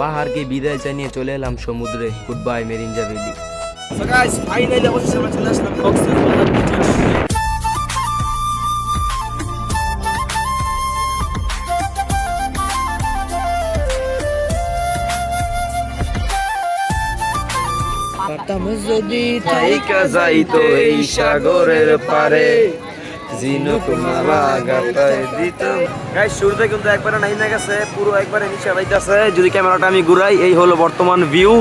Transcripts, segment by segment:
পাহাড়কে বিদায় জানিয়ে চলে এলাম সমুদ্রে। গুড বাই মেরিঞ্জা ভ্যালি সো গাইস ফাইনালি অবশেষে আমরা চলে আসলাম কক্সবাজার বিচের মধ্যে পারতাম যদি যাইতো এই সাগরের পারে। গাইস কিন্তু একবারে নাই গেছে, পুরো একবারে যদি ক্যামেরাটা আমি ঘুরাই, এই হলো বর্তমান ভিউ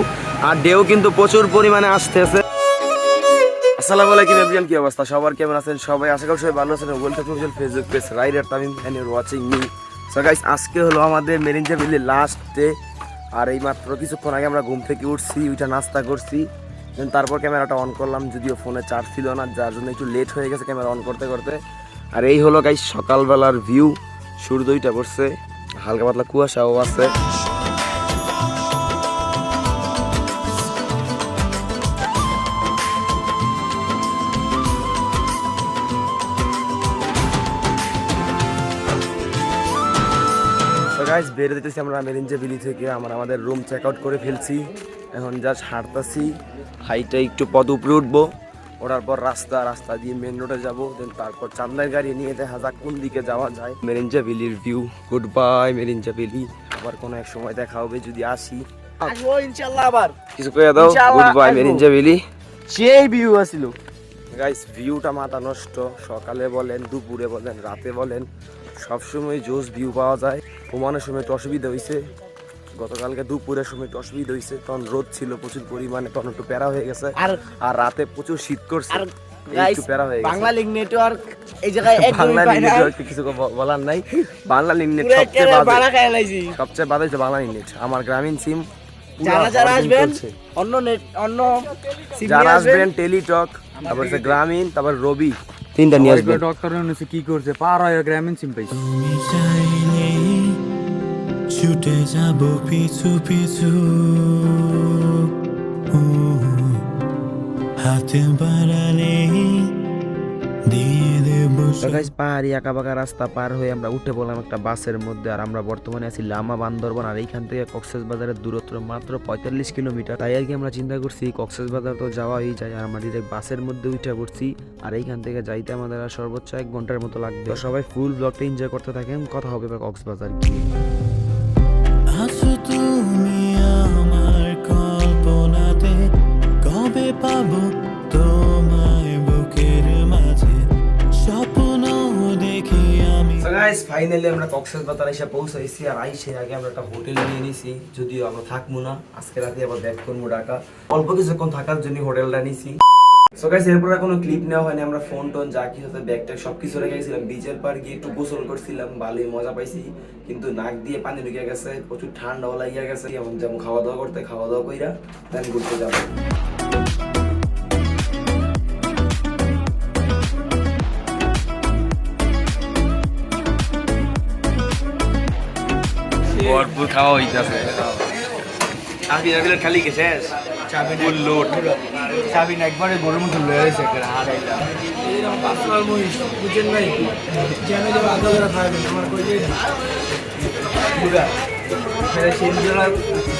আর ঢেউ কিন্তু প্রচুর পরিমাণে আসতেছে। কি অবস্থা? সবার আছেন সবাই? আশা সবাই ভালো ফেসবুক ওয়াচিং গাইস আজকে হলো আমাদের লাস্ট ডে আর এই মাত্র আগে আমরা ঘুম থেকে উঠছি ওইটা নাস্তা করছি। Then তারপর ক্যামেরাটা অন করলাম, যদিও ফোনে চার্জ ছিল না, যার জন্য একটু লেট হয়ে গেছে ক্যামেরা অন করতে করতে। আর এই হলো গাই সকালবেলার ভিউ সূর্য পড়ছে, হালকা পাতলা কুয়াশাও আছে। তো গাইস বেরিয়ে দিতেছি আমরা মেরিনজা বিলি থেকে। আমরা আমাদের রুম চেক আউট করে ফেলছি। এখন জাস্ট হাঁটতাছি। হাইটে একটু পদ উপরে উঠবো। ওঠার পর রাস্তা রাস্তা দিয়ে মেন রোডে যাব। দেন তারপর চান্দার গাড়ি নিয়ে দেখা যাক কোন দিকে যাওয়া যায়। মেরিনজা বিলির ভিউ গুড বাই মেরিনজা বিলি আবার কোনো এক সময় দেখা হবে যদি আসি। আবার। কিছু করে দাও। Good bye. মেরিনজা বিলি সেই ভিউ আছিল গাইস ভিউটা মাথা নষ্ট। সকালে বলেন দুপুরে বলেন রাতে বলেন সবসময় জোস ভিউ পাওয়া যায়। ঘুমানোর সময় একটু অসুবিধা হয়েছে গতকালকে দুপুরের সময় একটু অসুবিধা হয়েছে তখন রোদ ছিল প্রচুর পরিমাণে তখন একটু প্যারা হয়ে গেছে। আর আর রাতে প্রচুর শীত করছে। আর এই একটু প্যারা হয়ে গেছে। বাংলা লিঙ্ক নেটওয়ার্ক এই জায়গায় বাংলা একদমই পাই কিছু বলার নাই। বাংলা লিঙ্ক সবচেয়ে বাজে। সবচেয়ে বাজে হচ্ছে বাংলা লিঙ্ক আমার গ্রামীণ সিম পুরা যারা যারা আসবেন অন্য নেট অন্য সিম যারা আসবেন টেলিটক তারপর হচ্ছে গ্রামীণ তারপর রবি তিনটা নিয়ে আসবেন। ডক্টর কি করছে? পার হয় গ্রামীণ সিম পাইছে। ছুটে যাব পিছু পিছু। হাতে বাড়ালে দিয়ে দেব পাহাড়ি আঁকা বাঁকা রাস্তা পার হয়ে আমরা উঠে পড়লাম একটা বাসের মধ্যে আর আমরা বর্তমানে আছি লামা বান্দরবান আর এইখান থেকে কক্সেস বাজারের দূরত্ব মাত্র পঁয়তাল্লিশ কিলোমিটার। তাই আর কি আমরা চিন্তা করছি কক্সেস বাজার তো যাওয়াই যায় আর আমরা ডিরেক্ট বাসের মধ্যে উঠে পড়ছি আর এইখান থেকে যাইতে আমাদের আর সর্বোচ্চ এক ঘণ্টার মতো লাগবে। সবাই ফুল ব্লগটা এনজয় করতে থাকেন কথা হবে এবার কক্সবাজার গিয়ে। তুমি আমার কল্পনাতে কবে পাবো? তোমায় বুকের মাঝে স্বপ্ন দেখি আমি। গাইস ফাইনালি আমরা কক্সবাজার এসে পৌঁছাইছি আর আইসে আগে আমরা একটা হোটেল নিয়ে নিছি, যদিও আমরা থাকব না। আজকে রাতে আবার ব্যাক করব ঢাকা। অল্প কিছুক্ষণ থাকার জন্য হোটেলটা নিছি। সো গাইস এরপর কোনো ক্লিপ নেওয়া হয়নি আমরা ফোন টোন যা কি হতে ব্যাগ ট্যাগ সব কিছু রেখে গেছিলাম। বিচের পার গিয়ে একটু গোসল করছিলাম ভালোই মজা পাইছি কিন্তু নাক দিয়ে পানি ঢুকে গেছে প্রচুর ঠান্ডাও লাগিয়ে গেছে। যেমন যেমন খাওয়া দাওয়া করতে খাওয়া দাওয়া কইরা দেন ঘুরতে যাব। ভরপুর খাওয়া হইতাছে। চাবি রাখলে খালি গেছে চাবি লোড চাবি না একবারে গরুর মধ্যে লয়ে গেছে একটা হারাইলা বুঝেন নাই? জ্যামে যাব আধা ধরা খাবেন আমার কই যে পুরা সেনজোলা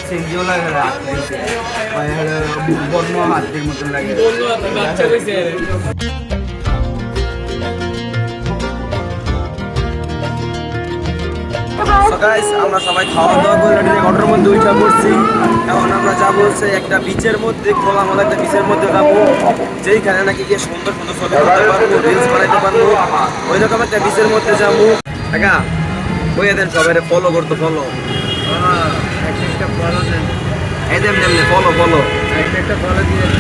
সেনজোলা বর্ণ হাতের মতন লাগে। বাচ্চা কইছে Guys, আমরা সবাই খাওয়া দাওয়া করে মধ্যে এখন আমরা একটা মধ্যে একটা বিচের মধ্যে যাব। যেইখানে নাকি গিয়ে সুন্দর সুন্দর ওই একটা বিচের মধ্যে যাব। ফলো করতো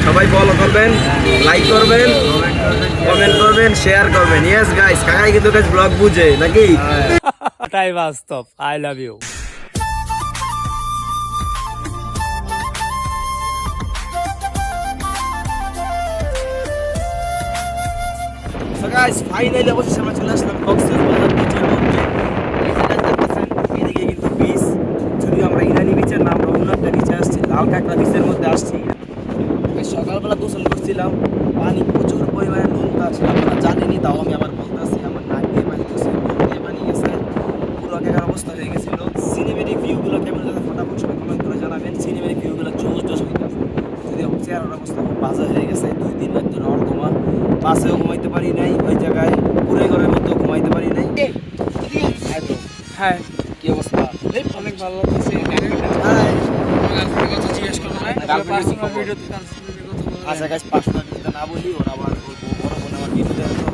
সবাই ফলো করবেন লাইক করবেন কমেন্ট করবেন শেয়ার করবেন। ইয়েস গাইস কাকাই কিন্তু গাইস ব্লগ বুঝে নাকি? তাই বাস্তব। আই লাভ ইউ আমরা আসলাম কক্সবাজার বিচের মধ্যে। এখানে দেখতেছেন, এদিকে কিন্তু বিচ যদি আমরা ইরানি বিচের না, আমরা অন্য আসছি মধ্যে আসছি। সকালবেলা গোসল করছিলাম, পানি প্রচুর পরিমাণে নোংরা ছিল, আপনারা জানেনই, তাও আমি আবার বলতেছি আমার নাক দিয়ে পানি গেছে মুখ দিয়ে পানি গেছে পুরো একাকার অবস্থা হয়ে গেছিল সিনেমেটিক ভিউগুলো কেমন যাতে ফটাফট সবাই কমেন্ট করে ঘুমাইতে পারি নাই ওই জায়গায় পুরে ঘরের মধ্যে ঘুমাইতে পারি নাই হ্যাঁ। কি অবস্থা? অনেক ভালো লাগছে কথা জিজ্ঞেস করব না পার্সোনাল পার্সোনাল আচ্ছা গাছ পাঁচটা ভিডিওতে না বলি ওরা আবার বড় বোন আমার ভিডিও দেখো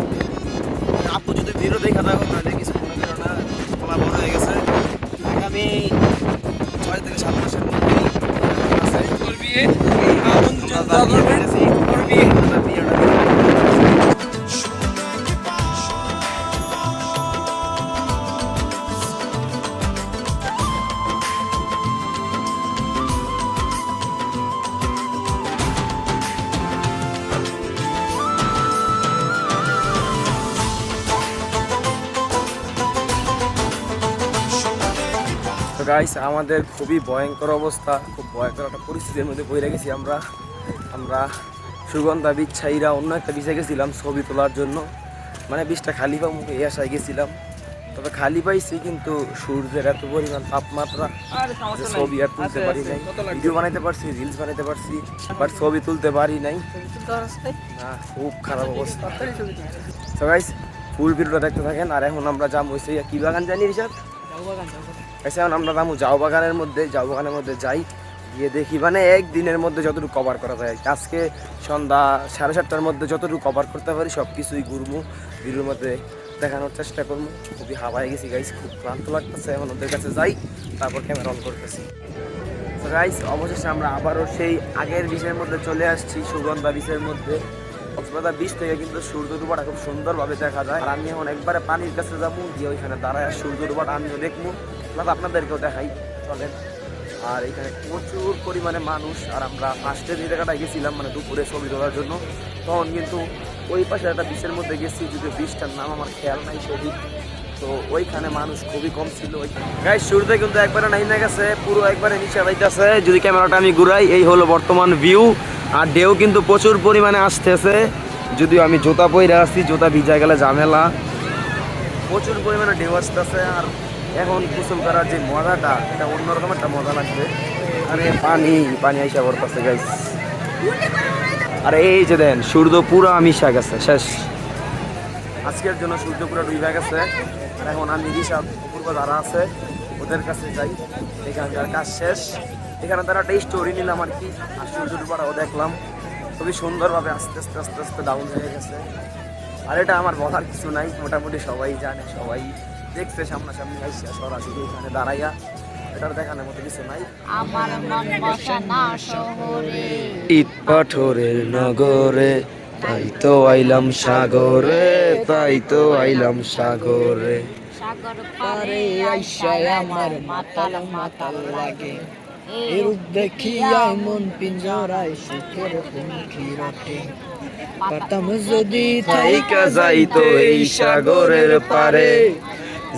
আপু যদি ভিডিও দেখা থাকো তাহলে কিছু মনে করো না তোমার বড় হয়ে গেছে। আগামী ছয় থেকে সাত মাসের মধ্যে আছে তো গাইস আমাদের খুবই ভয়ঙ্কর অবস্থা খুব ভয়ঙ্কর একটা পরিস্থিতির মধ্যে পড়ে গেছি আমরা। আমরা সুগন্ধা বিচ্ছাইরা অন্য একটা বিষয় গেছিলাম ছবি তোলার জন্য। মানে বিষটা খালি পাবো এই আশায় গেছিলাম। তবে খালি পাইছি কিন্তু সূর্যের এত পরিমাণ তাপমাত্রা ছবি আর তুলতে পারি নাই। ভিডিও বানাইতে পারছি রিলস বানাইতে পারছি বাট ছবি তুলতে পারি নাই। না খুব খারাপ অবস্থা। তো গাইস ফুল ভিডিওটা দেখতে থাকেন আর এখন আমরা যাব সেই কি বাগান জানি রিসাদ এখন আমরা যাব জাউ বাগানের মধ্যে জাউ বাগানের মধ্যে যাই, গিয়ে দেখি। মানে একদিনের মধ্যে যতটুকু কভার করা যায়। আজকে সন্ধ্যা সাড়ে সাতটার মধ্যে যতটুকু কভার করতে পারি সব কিছুই ঘুরবো ভিডিওর মধ্যে দেখানোর চেষ্টা করব খুবই হাওয়ায় গেছি গাইস খুব ক্লান্ত লাগতেছে। এখন ওদের কাছে যাই, তারপর ক্যামেরা অন করতেছি। গাইস অবশেষে আমরা আবারও সেই আগের বিষের মধ্যে চলে আসছি, সুগন্ধা বিষের মধ্যে। কক্সবাজার বিচ থেকে কিন্তু সূর্য ডুবাটা খুব সুন্দরভাবে দেখা যায়। আর আমি এখন একবারে পানির কাছে যাব, গিয়ে ওইখানে দাঁড়ায় সূর্য ডুবাটা আমিও দেখব। প্লাস আপনাদেরকেও দেখাই, চলেন। আর এখানে প্রচুর পরিমাণে মানুষ, আর আমরা ফার্স্টে যে জায়গাটায় গেছিলাম মানে দুপুরে ছবি তোলার জন্য, তখন কিন্তু ওই পাশে একটা বিচের মধ্যে গেছি যদি বিচটার নাম আমার খেয়াল নাই সেদিক তো ওইখানে মানুষ খুবই কম ছিল গাইস শুরুতে কিন্তু একবারে নাইমে গেছে, পুরো একবারে নিচে যাইতেছে। যদি ক্যামেরাটা আমি ঘুরাই, এই হলো বর্তমান ভিউ আর ঢেউ কিন্তু প্রচুর পরিমাণে আসতেছে। যদিও আমি জুতা পরে আসছি জুতা ভিজা গেলে ঝামেলা। প্রচুর পরিমাণে ঢেউ আসতেছে আর এখন কুসুম করার যে মজাটা, এটা অন্যরকম একটা মজা লাগবে। আরে, পানি পানি আইসা পড়তেছে গাইস আর এই যে দেন, সূর্য পুরো মিশা গেছে, শেষ। আজকের জন্য সূর্য পুরো ডুবে গেছে। এখন আমি ঋষাদ অপূর্ব যারা আছে, ওদের কাছে যাই। এখানকার কাজ শেষ। এখানে তারা একটা স্টোরি নিলাম আর কি। আর সূর্য ডুবাটাও দেখলাম। খুবই সুন্দরভাবে আস্তে আস্তে আস্তে আস্তে ডাউন হয়ে গেছে। আর এটা আমার বলার কিছু নাই মোটামুটি সবাই জানে সবাই দেখছে সামনাসামনি আইসা সরাসরি এখানে দাঁড়াইয়া। এটার দেখানোর মতো কিছু নাই। আমার মন বসানা শহরে। ইট পাথরের নগরে তাই তো আইলাম সাগরে তাই তো আইলাম সাগরে। সাগর পারে আইসায় আমার মাতাল মাতাল লাগে। এই রূপ দেখিয়া মন পিঞ্জরায় সুখের হুমকি রটে পারতাম যদি থাইকা যাইতো এই সাগরের পারে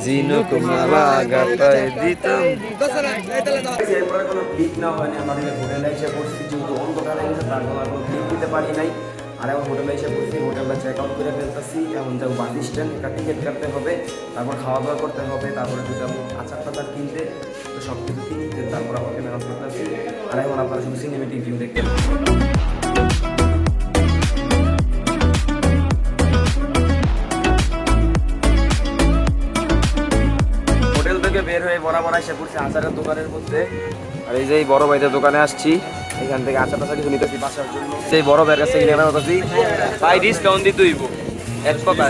জিনুক মালা গাতায় দিতাম। এরপরে কোনো ক্লিক না হয়নি আমাদের হোটেলে এসে পড়ছি যেহেতু অন্ধকারে গেছে তার কোনো দিতে পারি নাই। আর এখন হোটেলে এসে পড়ছি হোটেলটা চেক আউট করে ফেলতেছি, এখন যাব বাস স্ট্যান্ড একটা টিকিট কাটতে হবে, তারপর খাওয়া দাওয়া করতে হবে, তারপরে একটু যাব আচার টাচার কিনতে, তো সব কিছু কিনতে তারপর আমাকে মেহনত করতেছি। আর এখন আপনারা শুধু সিনেমেটিক ভিউ দেখতে হোটেল থেকে বের হয়ে বরাবর এসে পড়ছি আচারের দোকানের মধ্যে। আর এই যে বড় ভাইদের দোকানে আসছি। এখান থেকে আচার টাচার কিছু নিতেছি বাসার জন্য। সেই বড় ভাইয়ের কাছে কিনে আনতেছি ভাই ডিসকাউন্ট দিতে হইব। এক কথা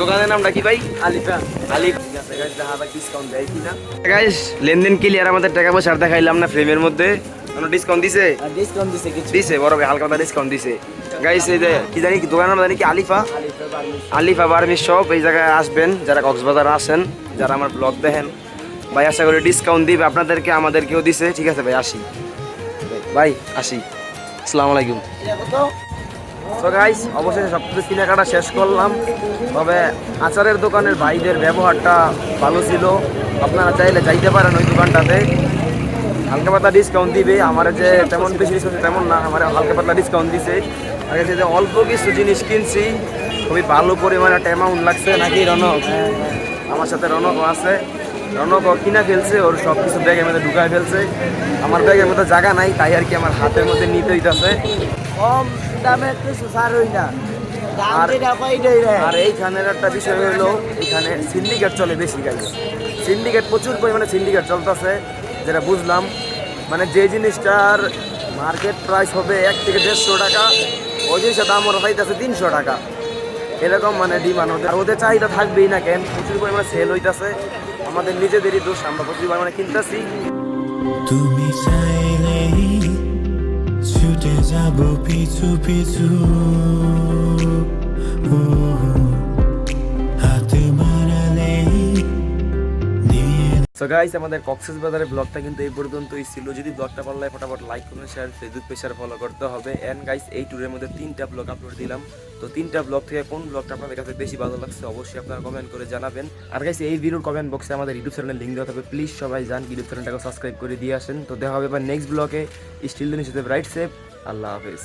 দোকানের নামটা কি ভাই? আলিফা। আলিফ। লেনদেন ক্লিয়ার আমাদের টাকা পয়সা আর দেখাইলাম না ফ্রেমের মধ্যে। ডিসকাউন্ট দিছে? ডিসকাউন্ট দিছে কিছু। দিছে বড় ভাই হালকা ডিসকাউন্ট দিছে। গাইস এই যে কি জানি দোকানের নাম জানি কি? আলিফা? আলিফা শপ এই জায়গায় আসবেন যারা কক্সবাজার আসেন যারা আমার ব্লগ দেখেন। ভাই আশা করি ডিসকাউন্ট দিবে আপনাদেরকে আমাদেরকেও দিছে। ঠিক আছে ভাই আসি। ভাই, আসি। আসসালামু আলাইকুম। তো গাইস অবশেষে সব কিছু কেনাকাটা শেষ করলাম। তবে আচারের দোকানের ভাইদের ব্যবহারটা ভালো ছিল। আপনারা চাইলে যাইতে পারেন ওই দোকানটাতে। হালকা পাতলা ডিসকাউন্ট দিবে। আমার যে তেমন বেশি ডিসকাউন্ট তেমন না, আমার হালকা পাতলা ডিসকাউন্ট দিছে। আর যে অল্প কিছু জিনিস কিনছি, খুবই ভালো পরিমাণে একটা অ্যামাউন্ট লাগছে। নাকি রনক? আমার সাথে রনকও আছে। রনকও কিনা ফেলছে ওর সব কিছু ব্যাগের মধ্যে ঢুকায় ফেলছে। আমার ব্যাগের মধ্যে জায়গা নাই তাই আর কি আমার হাতের মধ্যে নিতে হইতেছে। কম দামে কিছু ছাড় হই না। আর এইখানের একটা বিষয় হলো এখানে সিন্ডিকেট চলে বেশি গাড়ি সিন্ডিকেট প্রচুর পরিমাণে সিন্ডিকেট চলতেছে যেটা বুঝলাম। মানে যে জিনিসটার মার্কেট প্রাইস হবে এক থেকে দেড়শো টাকা ওই জিনিসটার দাম ওরা পাইতেছে তিনশো টাকা। এরকম মানে ডিমান্ড ওদের। আর ওদের চাহিদা থাকবেই না কেন প্রচুর পরিমাণে সেল হইতাছে। আমাদের নিজেদেরই দোষ আমরা প্রচুর পরিমাণে কিনতেছি। তুমি চাইলেই ছুটে যাব পিছু পিছু। সো গাইস আমাদের কক্সেস বাজারের ব্লগটা কিন্তু এই পর্যন্তই ছিল। যদি ব্লগটা ভালো লাগে, ফটাফট লাইক কমেন্ট শেয়ার ফেসবুক পেজে ফলো করতে হবে। এন্ড গাইস এই ট্যুরের মধ্যে তিনটা ব্লগ আপলোড দিলাম। তো তিনটা ব্লগ থেকে কোন ব্লগটা আপনাদের কাছে বেশি ভালো লাগছে, অবশ্যই আপনারা কমেন্ট করে জানাবেন। আর গাইস এই ভিডিওর কমেন্ট বক্সে আমাদের ইউটিউব চ্যানেলের লিঙ্ক দেওয়া থাকবে। প্লিজ সবাই যান ইউটিউব চ্যানেলটাকে সাবস্ক্রাইব করে দিয়ে আসেন। তো দেখা হবে এবার নেক্সট ব্লগে স্টিল দিন সাথে রাইট সেফ আল্লাহ হাফেজ।